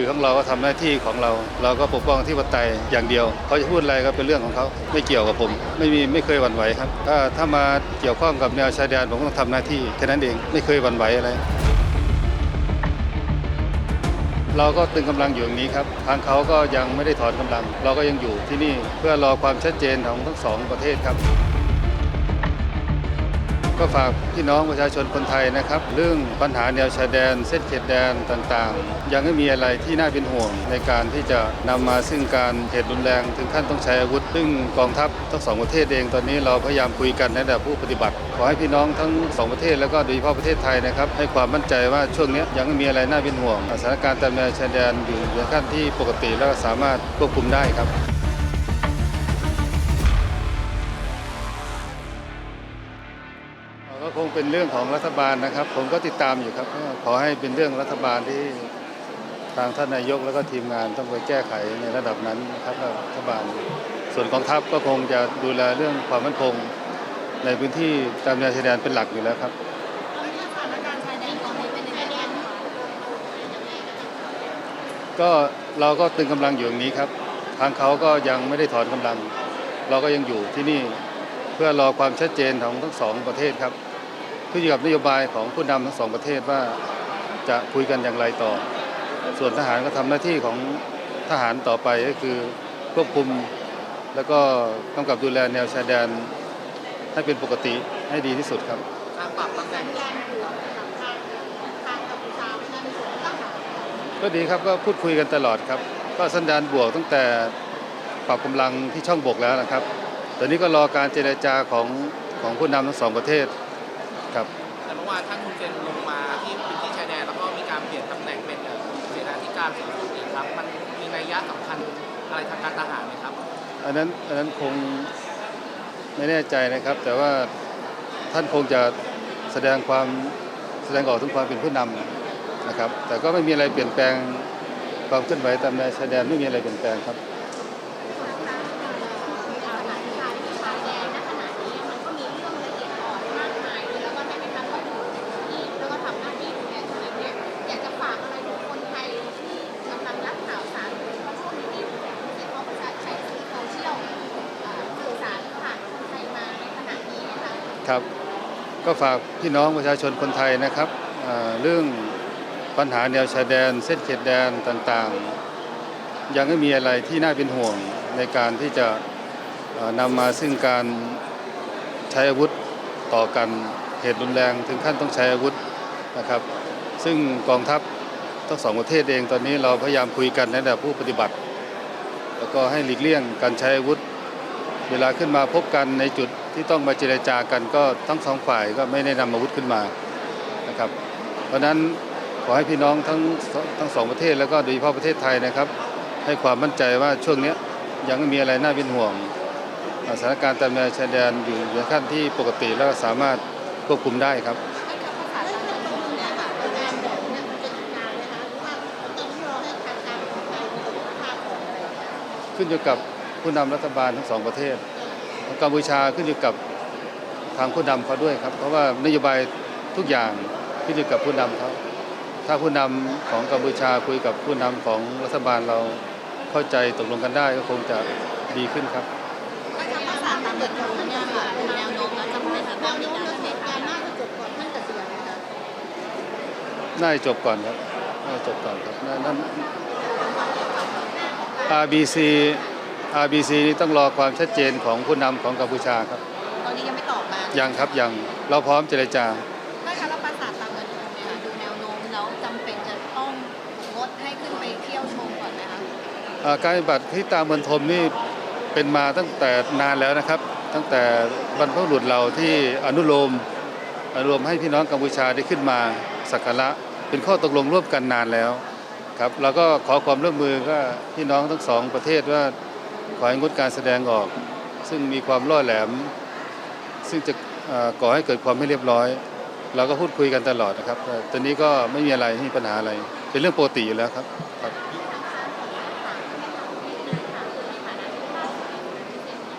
คือของเราก็ทำหน้าที่ของเรา เราก็ปกป้องที่ปไตยอย่างเดียวเขาจะพูดอะไรก็เป็นเรื่องของเขาไม่เกี่ยวกับผม ไม่มีไม่เคยหวั่นไหวครับถ้าถ้ามาเกี่ยวข้องกับแนวชายแดนผมก็ต้องทำหน้าที่แค่นั้นเองไม่เคยหวั่นไหวอะไรเราก็ตึงกำลังอยู่อย่างนี้ครับ ทางเขาก็ยังไม่ได้ถอนกำลัง เราก็ยังอยู่ที่นี่เพื่อรอความชัดเจนของทั้งสองประเทศครับ ก็ฝากพี่น้องประชาชนคนไทยนะครับ เรื่องปัญหาแนวชายแดน เส้นเขตแดนต่างๆ ยังไม่มีอะไรที่น่าเป็นห่วงในการที่จะนำมาซึ่งการเหตุรุนแรงถึงขั้นต้องใช้อาวุธ ซึ่งกองทัพทั้งสองประเทศเองตอนนี้เราพยายามคุยกันในระดับผู้ปฏิบัติ ขอให้พี่น้องทั้งสองประเทศแล้วก็โดยเฉพาะประเทศไทยนะครับให้ความมั่นใจว่าช่วงนี้ยังไม่มีอะไรน่าเป็นห่วงสถานการณ์ตามแนวชายแดนอยู่ในขั้นที่ปกติแล้วก็สามารถควบคุมได้ครับ ก็คงเป็นเรื่องของรัฐบาลนะครับ ผมก็ติดตามอยู่ครับก็ขอให้เป็นเรื่องรัฐบาลที่ทางท่านนายกแล้วก็ทีมงานต้องไปแก้ไขในระดับนั้นนะครับรัฐบาล ส่วนกองทัพก็คงจะดูแลเรื่องความมั่นคงในพื้นที่ตามแนวชายแดนเป็นหลักอยู่แล้วครับสถานการณ์ชายแดนตอนนี้เป็นยังไงบ้างคะก็เราก็ตึงกำลังอยู่อย่างนี้ครับ ทางเขาก็ยังไม่ได้ถอนกำลัง เราก็ยังอยู่ที่นี่เพื่อรอความชัดเจนของทั้งสองประเทศครับ ขึ้นอยู่กับนโยบายของผู้นำทั้งสองประเทศว่าจะคุยกันอย่างไรต่อ ส่วนทหารก็ทำหน้าที่ของทหารต่อไปก็คือควบคุม แล้วก็กำกับดูแลแนวชายแดนให้เป็นปกติให้ดีที่สุดครับการปรับตำแหน่งก็ดีครับก็พูดคุยกันตลอดครับ ก็สัญญาณบวกตั้งแต่ปรับกำลังที่ช่องบกแล้วนะครับตอนนี้ก็รอการเจรจาของของผู้นำทั้งสองประเทศ ครับ แต่เมื่อวานท่านคุณเซนลงมาที่พื้นที่ชายแดนแล้วก็มีการเปลี่ยนตำแหน่งเป็นเอ่อเสนาธิการสูงสุดอีกครับ มันมีนัยยะสำคัญอะไรทางการทหารไหมครับ อันนั้นอันนั้นคงไม่แน่ใจนะครับ แต่ว่าท่านคงจะแสดงความแสดงออกถึงความเป็นผู้นำนะครับ แต่ก็ไม่มีอะไรเปลี่ยนแปลงความเคลื่อนไหวตามแนวชายแดนไม่มีอะไรเปลี่ยนแปลงครับ นะครับ ก็ฝากพี่น้องประชาชนคนไทยนะครับเรื่องปัญหาแนวชายแดน เส้นเขตแดนต่างๆ ยังไม่มีอะไรที่น่าเป็นห่วงในการที่จะนำมาซึ่งการใช้อาวุธต่อกันเหตุรุนแรงถึงขั้นต้องใช้อาวุธนะครับ ซึ่งกองทัพทั้งสองประเทศเองตอนนี้เราพยายามคุยกันในระดับผู้ปฏิบัติ แล้วก็ให้หลีกเลี่ยงการใช้อาวุธ เวลาขึ้นมาพบกันในจุด ที่ต้องมาเจรจากันก็ทั้งสองฝ่ายก็ไม่ได้นำอาวุธขึ้นมานะครับ เพราะฉะนั้นขอให้พี่น้องทั้งทั้งสองประเทศแล้วก็โดยเฉพาะประเทศไทยนะครับ ให้ความมั่นใจว่าช่วงนี้ยังไม่มีอะไรน่าเป็นห่วงสถานการณ์ตามแนวชายแดนอยู่ในขั้นที่ปกติแล้วสามารถควบคุมได้ครับขึ้นอยู่กับผู้นำรัฐบาลทั้งสองประเทศ กัมพูชาขึ้นอยู่กับทางผู้นำเขาด้วยครับ เพราะว่านโยบายทุกอย่างขึ้นอยู่กับผู้นำเขาถ้าผู้นำของกัมพูชาคุยกับผู้นำของรัฐบาลเราเข้าใจตกลงกันได้ก็คงจะดีขึ้นครับถ้าทำภาษาตามเดิมเนี่ยค่ะแนวโน้มแล้วจะไม่สามารถมีการเหตุการณ์น่าจะจบก่อนท่านเกษียณนะคะน่าจะจบก่อนครับน่าจะจบก่อนครับนั่นนั่น RBC RBC นี่ต้องรอความชัดเจนของผู้นำของกัมพูชาครับ ตอนนี้ยังไม่ตอบมายังครับยังเราพร้อมเจรจา ถ้าการรับประสาทตามเดิมเนี่ยค่ะดูแนวโน้มแล้วจำเป็นจะต้องงดให้ขึ้นไปเที่ยวชมก่อนไหมคะเอ่อการปฏิบัติที่ตามบรรทมนี่เป็นมาตั้งแต่นานแล้วนะครับ ตั้งแต่บรรพบุรุษเราที่อนุโลมอนุโลมให้พี่น้องกัมพูชาได้ขึ้นมาสักการะเป็นข้อตกลงร่วมกันนานแล้วครับเราก็ขอความร่วมมือก็พี่น้องทั้งสองประเทศว่า ขอให้งดการแสดงออก ซึ่งมีความล่อแหลม ซึ่งจะก่อให้เกิดความไม่เรียบร้อย เราก็พูดคุยกันตลอดนะครับแต่ตอนนี้ก็ไม่มีอะไรไม่มีปัญหาอะไร เป็นเรื่องปกติอยู่แล้วครับครับ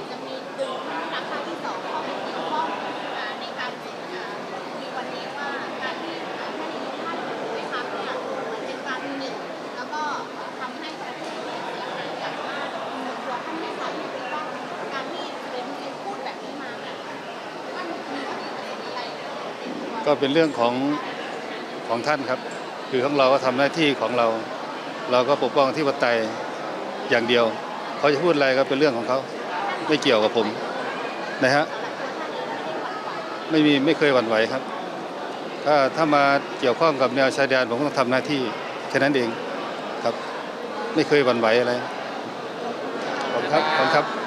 จะมีกลุ่มนักข่าวที่สองเข้าไปเกี่ยวข้องอ่าในการอ่ามีวันนี้ว่าการที่ท่านนายกท่านไปพักเนี่ยเหมือนเป็นการหมิ่นแล้วก็เอ่ ก็เป็นเรื่องของของท่านครับ คือของเราก็ทำหน้าที่ของเรา เราก็ปกป้องที่ปไตยอย่างเดียว เขาจะพูดอะไรก็เป็นเรื่องของเขาไม่เกี่ยวกับผมนะฮะไม่มีไม่เคยหวั่นไหวครับถ้าถ้ามาเกี่ยวข้องกับแนวชายแดนผมก็ต้องทำหน้าที่แค่นั้นเองครับ ไม่เคยหวั่นไหวอะไรขอบคุณครับขอบคุณครับ